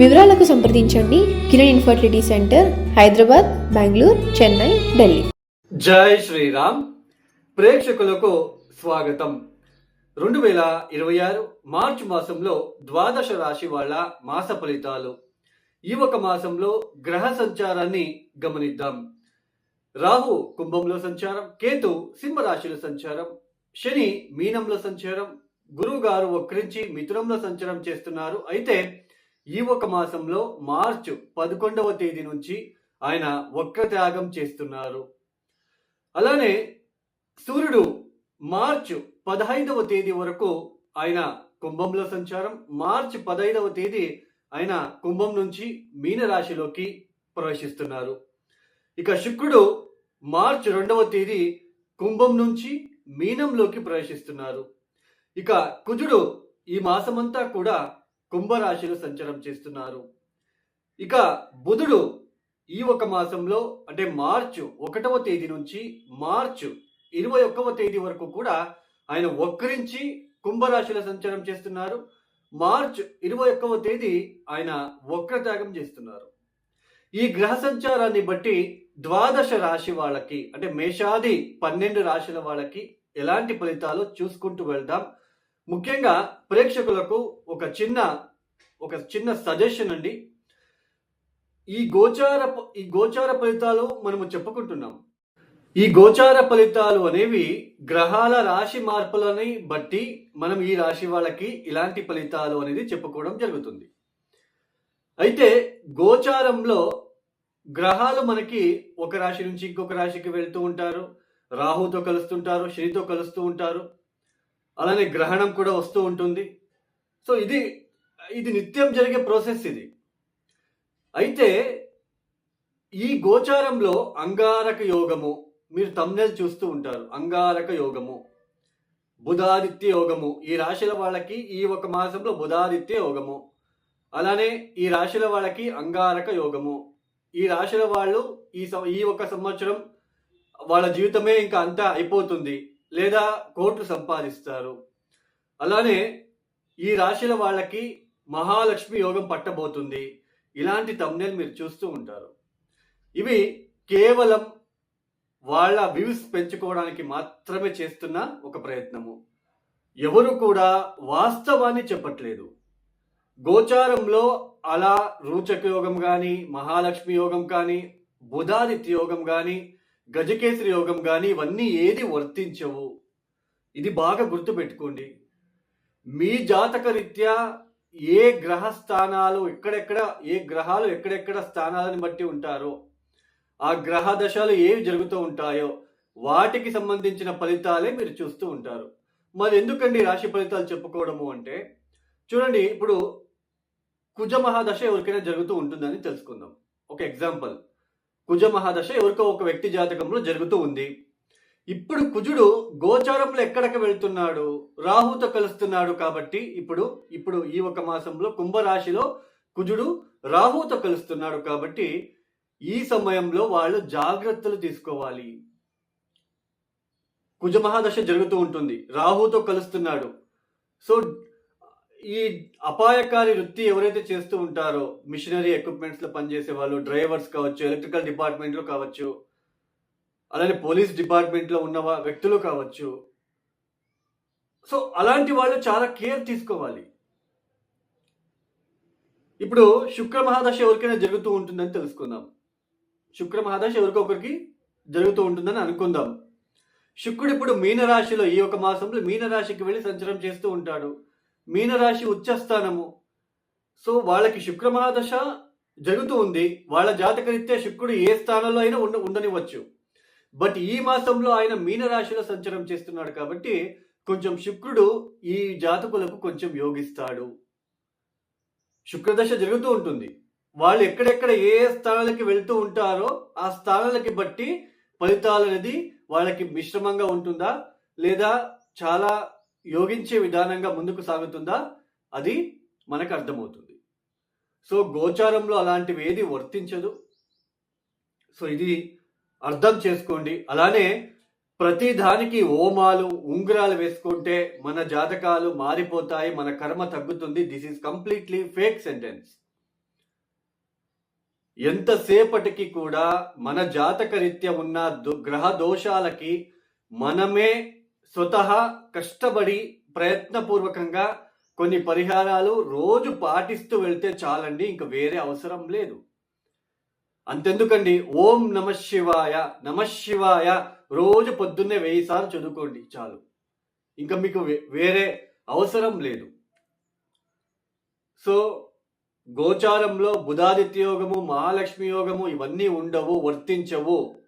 వివరాలకు సంప్రదించండి Kiran infertility centre Hyderabad Bengaluru Chennai Delhi. జై శ్రీరామ్. ప్రేక్షకులకు స్వాగతం. రెండు వేల ఇరవై ఆరు మార్చి మాసంలో ద్వాదశ రాశి వాళ్ళ మాస ఫలితాలు. ఈ ఒక మాసంలో గ్రహ సంచారాన్ని గమనిద్దాం. రాహు కుంభంలో సంచారం కేతు సింహరాశిలో సంచారం శని మీనంలో సంచారం గురువు గారు వక్రించి మిథునంలో సంచారం చేస్తున్నారు. అయితే ఈ ఒక మాసంలో మార్చ్ పదకొండవ తేదీ నుంచి ఆయన వక్ర త్యాగం చేస్తున్నారు. అలానే సూర్యుడు మార్చ్ పదహైదవ తేదీ వరకు ఆయన కుంభంలో సంచారం మార్చ్ పదహైదవ తేదీ ఆయన కుంభం నుంచి మీనరాశిలోకి ప్రవేశిస్తున్నారు. ఇక శుక్రుడు మార్చ్ రెండవ తేదీ కుంభం నుంచి మీనంలోకి ప్రవేశిస్తున్నారు. ఇక కుజుడు ఈ మాసమంతా కూడా కుంభరాశిలో సంచారం చేస్తున్నారు. ఇక బుధుడు ఈ ఒక మాసంలో అంటే మార్చు ఒకటవ తేదీ నుంచి మార్చు ఇరవై ఒక్కవ తేదీ వరకు కూడా ఆయన వక్రించి కుంభరాశిలో సంచారం చేస్తున్నారు. మార్చ్ ఇరవై ఒక్కవ తేదీ ఆయన వక్రత్యాగం చేస్తున్నారు. ఈ గ్రహ సంచారాన్ని బట్టి ద్వాదశ రాశి వాళ్ళకి అంటే మేషాది పన్నెండు రాశుల వాళ్ళకి ఎలాంటి ఫలితాలు చూసుకుంటూ వెళ్దాం. ముఖ్యంగా ప్రేక్షకులకు ఒక చిన్న ఒక చిన్న సజెషన్ అండి. ఈ గోచార ఈ గోచార ఫలితాలు మనము చెప్పుకుంటున్నాం. ఈ గోచార ఫలితాలు అనేవి గ్రహాల రాశి మార్పులని బట్టి మనం ఈ రాశి వాళ్ళకి ఇలాంటి ఫలితాలు అనేది చెప్పుకోవడం జరుగుతుంది. అయితే గోచారంలో గ్రహాలు మనకి ఒక రాశి నుంచి ఇంకొక రాశికి వెళ్తూ ఉంటారు. రాహుతో కలుస్తుంటారు శనితో కలుస్తూ ఉంటారు. అలానే గ్రహణం కూడా వస్తూ ఉంటుంది. సో ఇది ఇది నిత్యం జరిగే ప్రాసెస్ ఇది. అయితే ఈ గోచారంలో అంగారక యోగము మీరు తమ్నెల్ చూస్తూ ఉంటారు. అంగారక యోగము బుధాదిత్య యోగము ఈ రాశుల వాళ్ళకి ఈ ఒక మాసంలో బుధాదిత్య యోగము అలానే ఈ రాశుల వాళ్ళకి అంగారక యోగము. ఈ రాశుల వాళ్ళు ఈ సం- ఈ ఒక సంవత్సరం వాళ్ళ జీవితమే ఇంకా అంతా అయిపోతుంది. లేదా కోట్లు సంపాదిస్తారు. అలానే ఈ రాశుల వాళ్ళకి మహాలక్ష్మి యోగం పట్టబోతుంది. ఇలాంటి తమ్నేల్ మీరు చూస్తూ ఉంటారు. ఇవి కేవలం వాళ్ళ వ్యూస్ పెంచుకోవడానికి మాత్రమే చేస్తున్న ఒక ప్రయత్నము. ఎవరు కూడా వాస్తవాన్ని చెప్పట్లేదు. గోచారంలో అలా రూచక యోగం కానీ మహాలక్ష్మి యోగం కానీ బుధాదిత్య యోగం కానీ గజకేసరి యోగం కానీ ఇవన్నీ ఏది వర్తించవు. ఇది బాగా గుర్తుపెట్టుకోండి. మీ జాతక రీత్యా ఏ గ్రహ స్థానాలు ఎక్కడెక్కడ ఏ గ్రహాలు ఎక్కడెక్కడ స్థానాలను బట్టి ఉంటారో ఆ గ్రహ దశలు ఏవి జరుగుతూ ఉంటాయో వాటికి సంబంధించిన ఫలితాలే మీరు చూస్తూ ఉంటారు. మరి ఎందుకండి రాశి ఫలితాలు చెప్పుకోవడము అంటే చూడండి ఇప్పుడు కుజ మహాదశ ఎవరికైనా జరుగుతూ ఉంటుందని తెలుసుకుందాం. ఒక ఎగ్జాంపుల్. కుజ మహాదశ ఎవరికో ఒక వ్యక్తి జాతకంలో జరుగుతూ ఉంది. ఇప్పుడు కుజుడు గోచారంలో ఎక్కడికి వెళ్తున్నాడు? రాహుతో కలుస్తున్నాడు కాబట్టి ఇప్పుడు ఇప్పుడు ఈ ఒక మాసంలో కుంభరాశిలో కుజుడు రాహుతో కలుస్తున్నాడు కాబట్టి ఈ సమయంలో వాళ్ళు జాగ్రత్తలు తీసుకోవాలి. కుజ మహాదశ జరుగుతూ ఉంటుంది. రాహుతో కలుస్తున్నాడు. సో ఈ అపాయకారి వృత్తి ఎవరైతే చేస్తూ ఉంటారో మిషనరీ ఎక్విప్మెంట్స్లో పనిచేసే వాళ్ళు డ్రైవర్స్ కావచ్చు ఎలక్ట్రికల్ డిపార్ట్మెంట్లో కావచ్చు అలానే పోలీస్ డిపార్ట్మెంట్లో ఉన్న వ్యక్తులు కావచ్చు. సో అలాంటి వాళ్ళు చాలా కేర్ తీసుకోవాలి. ఇప్పుడు శుక్ర మహాదశ ఎవరికైనా జరుగుతూ ఉంటుందని తెలుసుకుందాం. శుక్ర మహాదశ ఎవరికొకరికి జరుగుతూ ఉంటుందని అనుకుందాం. శుక్రుడు ఇప్పుడు మీనరాశిలో ఈ ఒక మాసంలో మీనరాశికి వెళ్ళి సంచారం చేస్తూ ఉంటాడు. మీనరాశి ఉచ్చస్థానము. సో వాళ్ళకి శుక్రమహాదశ జరుగుతూ ఉంది. వాళ్ళ జాతకరీత్యా శుక్రుడు ఏ స్థానంలో అయినా ఉండ ఉండనివ్వచ్చు. బట్ ఈ మాసంలో ఆయన మీనరాశిలో సంచారం చేస్తున్నాడు కాబట్టి కొంచెం శుక్రుడు ఈ జాతకులకు కొంచెం యోగిస్తాడు. శుక్రదశ జరుగుతూ ఉంటుంది. వాళ్ళు ఎక్కడెక్కడ ఏ స్థానాలకి వెళ్తూ ఉంటారో ఆ స్థానాలకి బట్టి ఫలితాలు అనేది వాళ్ళకి మిశ్రమంగా ఉంటుందా? లేదా చాలా యోగించే విధానంగా ముందుకు సాగుతుందా? అది మనకు అర్థమవుతుంది. సో గోచారంలో అలాంటివి ఏది వర్తించదు. సో ఇది అర్థం చేసుకోండి. అలానే ప్రతి దానికి ఓమాలు ఉంగరాలు వేసుకుంటే మన జాతకాలు మారిపోతాయి మన కర్మ తగ్గుతుంది. This is completely fake sentence ఎంతసేపటికి కూడా మన జాతక రీత్యా ఉన్న దో- గ్రహ దోషాలకి మనమే స్వతహా కష్టపడి ప్రయత్నపూర్వకంగా కొన్ని పరిహారాలు రోజు పాటిస్తూ వెళ్తే చాలండి ఇంక వేరే అవసరం లేదు. అంతెందుకండి ఓం నమ శివాయ నమ శివాయ రోజు పొద్దున్నే వెయ్యి సార్లు చదువుకోండి చాలు. ఇంకా మీకు వే- వేరే అవసరం లేదు. సో గోచారంలో బుధాదిత్య యోగము మహాలక్ష్మి యోగము ఇవన్నీ ఉండవు వర్తించవు.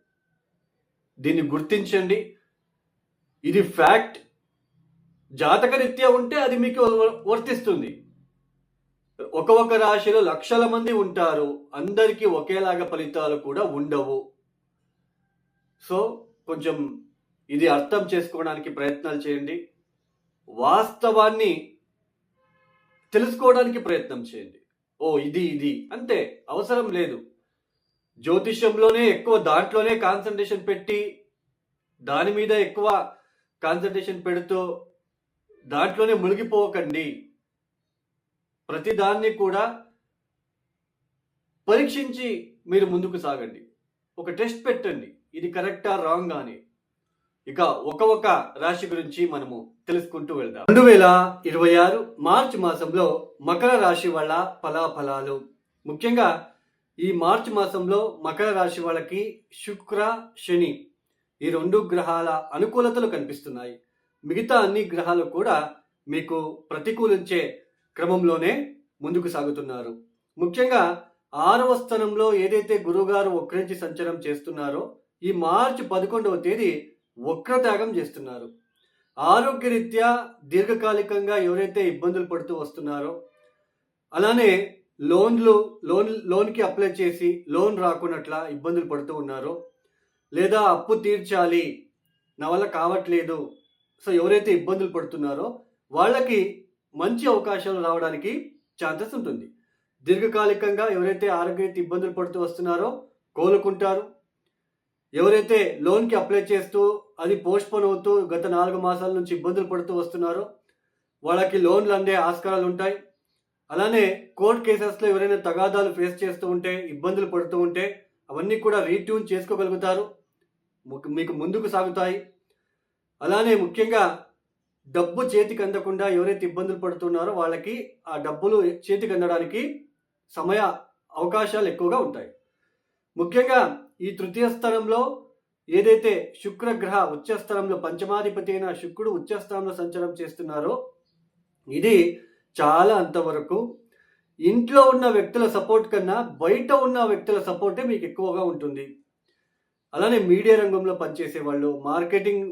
దీన్ని గుర్తించండి ఇది ఫ్యాక్ట్ జాతకరీత్యా ఉంటే అది మీకు వ- వర్తిస్తుంది. ఒక ఒక రాశిలో లక్షల మంది ఉంటారు. అందరికీ ఒకేలాగా ఫలితాలు కూడా ఉండవు. సో కొంచెం ఇది అర్థం చేసుకోవడానికి ప్రయత్నాలు చేయండి. వాస్తవాన్ని తెలుసుకోవడానికి ప్రయత్నం చేయండి. ఓ ఇది ఇది. అంతే అవసరం లేదు. జ్యోతిష్యంలోనే ఎక్కువ దాంట్లోనే కాన్సన్ట్రేషన్ పెట్టి దాని మీద ఎక్కువ కాన్సన్ట్రేషన్ పెడుతూ దాంట్లోనే మునిగిపోకండి. ప్రతిదాన్ని కూడా పరీక్షించి మీరు ముందుకు సాగండి. ఒక టెస్ట్ పెట్టండి. ఇది కరెక్టా రాంగ్ అని. ఇక ఒక ఒక రాశి గురించి మనము తెలుసుకుంటూ వెళ్దాం. రెండు వేల ఇరవై ఆరు మార్చి మాసంలో మకర రాశి వాళ్ళ ఫలాఫలాలు. ముఖ్యంగా ఈ మార్చి మాసంలో మకర రాశి వాళ్ళకి శుక్ర శని ఈ రెండు గ్రహాల అనుకూలతలు కనిపిస్తున్నాయి. మిగతా అన్ని గ్రహాలు కూడా మీకు ప్రతికూలించే క్రమంలోనే ముందుకు సాగుతున్నారు. ముఖ్యంగా ఆరవ స్థానంలో ఏదైతే గురువుగారు వక్రించి సంచారం చేస్తున్నారో ఈ మార్చి పదకొండవ తేదీ వక్రత్యాగం చేస్తున్నారు. ఆరోగ్యరీత్యా దీర్ఘకాలికంగా ఎవరైతే ఇబ్బందులు పడుతూ వస్తున్నారో అలానే లోన్లు లోన్ లోన్కి అప్లై చేసి లోన్ రాకున్నట్ల ఇబ్బందులు పడుతూ ఉన్నారో లేదా అప్పు తీర్చాలి నా వల్ల కావట్లేదు. సో ఎవరైతే ఇబ్బందులు పడుతున్నారో వాళ్ళకి మంచి అవకాశాలు రావడానికి ఛాన్సెస్ ఉంటుంది. దీర్ఘకాలికంగా ఎవరైతే ఆరోగ్యత ఇబ్బందులు పడుతూ వస్తున్నారో కోలుకుంటారు. ఎవరైతే లోన్కి అప్లై చేస్తూ అది పోస్ట్పోన్ అవుతూ గత నాలుగు మాసాల నుంచి ఇబ్బందులు పడుతూ వస్తున్నారో వాళ్ళకి లోన్లు అందే ఆస్కారాలు ఉంటాయి. అలానే కోర్ట్ కేసెస్లో ఎవరైనా తగాదాలు ఫేస్ చేస్తూ ఉంటే ఇబ్బందులు పడుతూ ఉంటే అవన్నీ కూడా రీట్యూన్ చేసుకోగలుగుతారు. మీకు ముందుకు సాగుతాయి. అలానే ముఖ్యంగా డబ్బు చేతికి అందకుండా ఎవరైతే ఇబ్బందులు పడుతున్నారో వాళ్ళకి ఆ డబ్బులు చేతికి అందడానికి సమయ అవకాశాలు ఎక్కువగా ఉంటాయి. ముఖ్యంగా ఈ తృతీయ స్థానంలో ఏదైతే శుక్రగ్రహ ఉచ్చస్థలంలో పంచమాధిపతి అయిన శుక్రుడు ఉచ్చస్థలంలో సంచారం చేస్తున్నారో ఇది చాలా అంతవరకు ఇంట్లో ఉన్న వ్యక్తుల సపోర్ట్ కన్నా బయట ఉన్న వ్యక్తుల సపోర్టే మీకు ఎక్కువగా ఉంటుంది. అలానే మీడియా రంగంలో పనిచేసే వాళ్ళు మార్కెటింగ్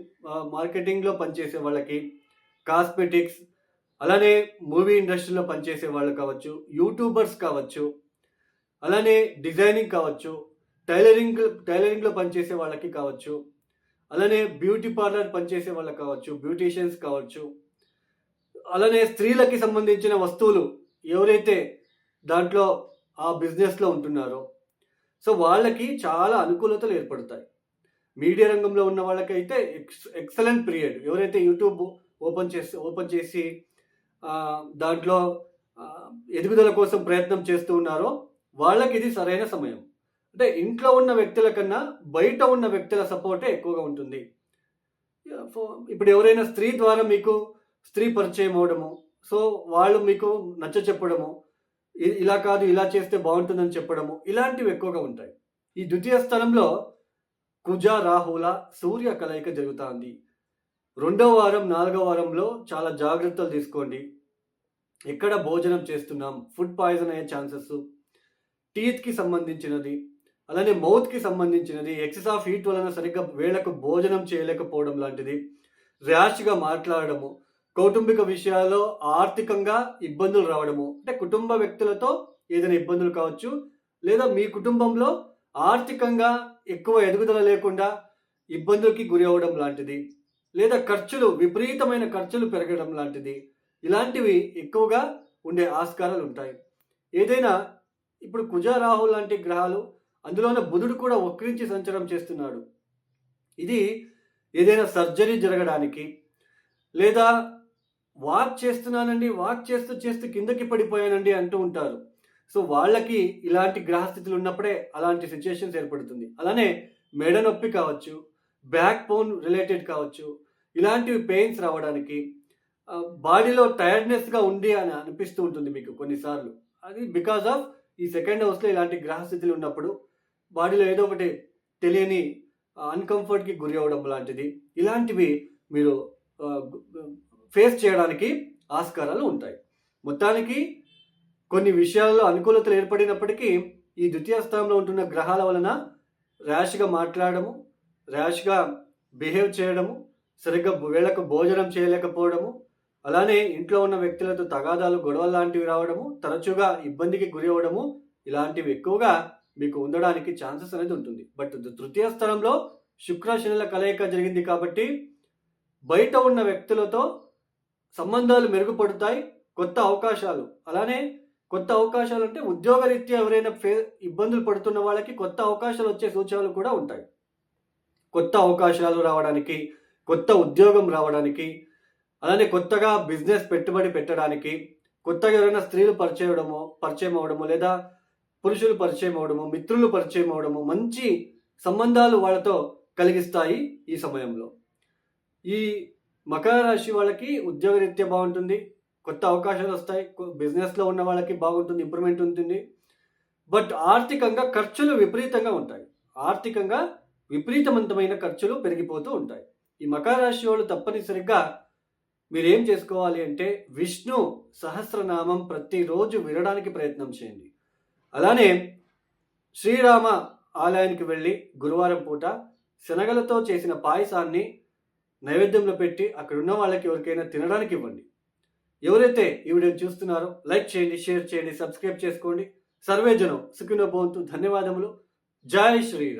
మార్కెటింగ్లో పనిచేసే వాళ్ళకి కాస్మెటిక్స్ అలానే మూవీ ఇండస్ట్రీలో పనిచేసే వాళ్ళు కావచ్చు యూట్యూబర్స్ కావచ్చు అలానే డిజైనింగ్ కావచ్చు టైలరింగ్ టైలరింగ్లో పనిచేసే వాళ్ళకి కావచ్చు అలానే బ్యూటీ పార్లర్ పనిచేసే వాళ్ళకి కావచ్చు బ్యూటీషియన్స్ కావచ్చు అలానే స్త్రీలకి సంబంధించిన వస్తువులు ఎవరైతే దాంట్లో ఆ బిజినెస్లో ఉంటున్నారో సో వాళ్ళకి చాలా అనుకూలతలు ఏర్పడతాయి. మీడియా రంగంలో ఉన్న వాళ్ళకైతే ఎక్స్ ఎక్సలెంట్ పీరియడ్. ఎవరైతే యూట్యూబ్ ఓపెన్ చేసి ఓపెన్ చేసి దాంట్లో ఎదుగుదల కోసం ప్రయత్నం చేస్తూ ఉన్నారో వాళ్ళకి ఇది సరైన సమయం. అంటే ఇంట్లో ఉన్న వ్యక్తుల కన్నా బయట ఉన్న వ్యక్తుల సపోర్టే ఎక్కువగా ఉంటుంది. ఇప్పుడు ఎవరైనా స్త్రీ ద్వారా మీకు స్త్రీ పరిచయం అవడము సో వాళ్ళు మీకు నచ్చ చెప్పడము ఇలా కాదు ఇలా చేస్తే బాగుంటుందని చెప్పడము ఇలాంటివి ఎక్కువగా ఉంటాయి. ఈ ద్వితీయ స్థలంలో కుజ రాహుల సూర్య కలయిక జరుగుతుంది. రెండో వారం నాలుగో వారంలో చాలా జాగ్రత్తలు తీసుకోండి. ఎక్కడ భోజనం చేస్తున్నాం ఫుడ్ పాయిజన్ అయ్యే ఛాన్సెస్ టీత్కి సంబంధించినది అలానే మౌత్కి సంబంధించినది ఎక్సెస్ ఆఫ్ హీట్ వలన సరిగ్గా వేళకు భోజనం చేయలేకపోవడం లాంటిది ర్యాష్గా మాట్లాడడము కౌటుంబిక విషయాల్లో ఆర్థికంగా ఇబ్బందులు రావడము. అంటే కుటుంబ వ్యక్తులతో ఏదైనా ఇబ్బందులు కావచ్చు లేదా మీ కుటుంబంలో ఆర్థికంగా ఎక్కువ ఎదుగుదల లేకుండా ఇబ్బందులకి గురి అవ్వడం లాంటిది లేదా ఖర్చులు విపరీతమైన ఖర్చులు పెరగడం లాంటిది ఇలాంటివి ఎక్కువగా ఉండే ఆస్కారాలు ఉంటాయి. ఏదైనా ఇప్పుడు కుజ రాహు లాంటి గ్రహాలు అందులోనే బుధుడు కూడా వక్రించి సంచారం చేస్తున్నాడు. ఇది ఏదైనా సర్జరీ జరగడానికి లేదా వాక్ చేస్తున్నానండి వాక్ చేస్తూ చేస్తూ కిందకి పడిపోయానండి అంటూ ఉంటారు. సో వాళ్ళకి ఇలాంటి గ్రహస్థితులు ఉన్నప్పుడే అలాంటి సిచ్యుయేషన్స్ ఏర్పడుతుంది. అలానే మెడ నొప్పి కావచ్చు బ్యాక్ బోన్ రిలేటెడ్ కావచ్చు ఇలాంటివి పెయిన్స్ రావడానికి బాడీలో టైర్డ్నెస్గా ఉంది అని అనిపిస్తూ ఉంటుంది మీకు కొన్నిసార్లు. అది బికాస్ ఆఫ్ ఈ సెకండ్ హౌస్లో ఇలాంటి గ్రహస్థితులు ఉన్నప్పుడు బాడీలో ఏదో ఒకటి తెలియని అన్కంఫర్ట్కి గురి అవ్వడం లాంటిది. ఇలాంటివి మీరు ఫేస్ చేయడానికి ఆస్కారాలు ఉంటాయి. మొత్తానికి కొన్ని విషయాల్లో అనుకూలతలు ఏర్పడినప్పటికీ ఈ ద్వితీయ స్థానంలో ఉంటున్న గ్రహాల వలన ర్యాష్గా మాట్లాడము ర్యాష్గా బిహేవ్ చేయడము సరిగ్గా వేళకు భోజనం చేయలేకపోవడము అలానే ఇంట్లో ఉన్న వ్యక్తులతో తగాదాలు గొడవలు లాంటివి రావడము తరచుగా ఇబ్బందికి గురి అవ్వడము ఇలాంటివి ఎక్కువగా మీకు ఉండడానికి ఛాన్సెస్ అనేది ఉంటుంది. బట్ తృతీయ స్థానంలో శుక్ర శనుల కలయిక జరిగింది కాబట్టి బయట ఉన్న వ్యక్తులతో సంబంధాలు మెరుగుపడతాయి కొత్త అవకాశాలు. అలానే కొత్త అవకాశాలు అంటే ఉద్యోగరీత్యా ఎవరైనా ఫే ఇబ్బందులు పడుతున్న వాళ్ళకి కొత్త అవకాశాలు వచ్చే సూచనలు కూడా ఉంటాయి. కొత్త అవకాశాలు రావడానికి కొత్త ఉద్యోగం రావడానికి అలానే కొత్తగా బిజినెస్ పెట్టుబడి పెట్టడానికి కొత్తగా ఎవరైనా స్త్రీలు పరిచయం అవడము పరిచయం అవడము లేదా పురుషులు పరిచయం అవడము మిత్రులు పరిచయం అవడము మంచి సంబంధాలు వాళ్ళతో కలిగిస్తాయి ఈ సమయంలో. ఈ మకర రాశి వాళ్ళకి ఉద్యోగరీత్యా బాగుంటుంది కొత్త అవకాశాలు వస్తాయి బిజినెస్లో ఉన్న వాళ్ళకి బాగుంటుంది ఇంప్రూవ్మెంట్ ఉంటుంది. బట్ ఆర్థికంగా ఖర్చులు విపరీతంగా ఉంటాయి. ఆర్థికంగా విపరీతవంతమైన ఖర్చులు పెరిగిపోతూ ఉంటాయి. ఈ మకర రాశి వాళ్ళు తప్పనిసరిగా మీరేం చేసుకోవాలి అంటే విష్ణు సహస్రనామం ప్రతిరోజు వినడానికి ప్రయత్నం చేయండి. అలానే శ్రీరామ ఆలయానికి వెళ్ళి గురువారం పూట శనగలతో చేసిన పాయసాన్ని నైవేద్యంలో పెట్టి అక్కడ ఉన్న వాళ్ళకి ఎవరికైనా తినడానికి ఇవ్వండి. ఎవరైతే ఈ వీడియో చూస్తున్నారో లైక్ చేయండి షేర్ చేయండి సబ్స్క్రైబ్ చేసుకోండి. సర్వేజనం సుఖినో భవంతు. ధన్యవాదములు. జై శ్రీరామ్.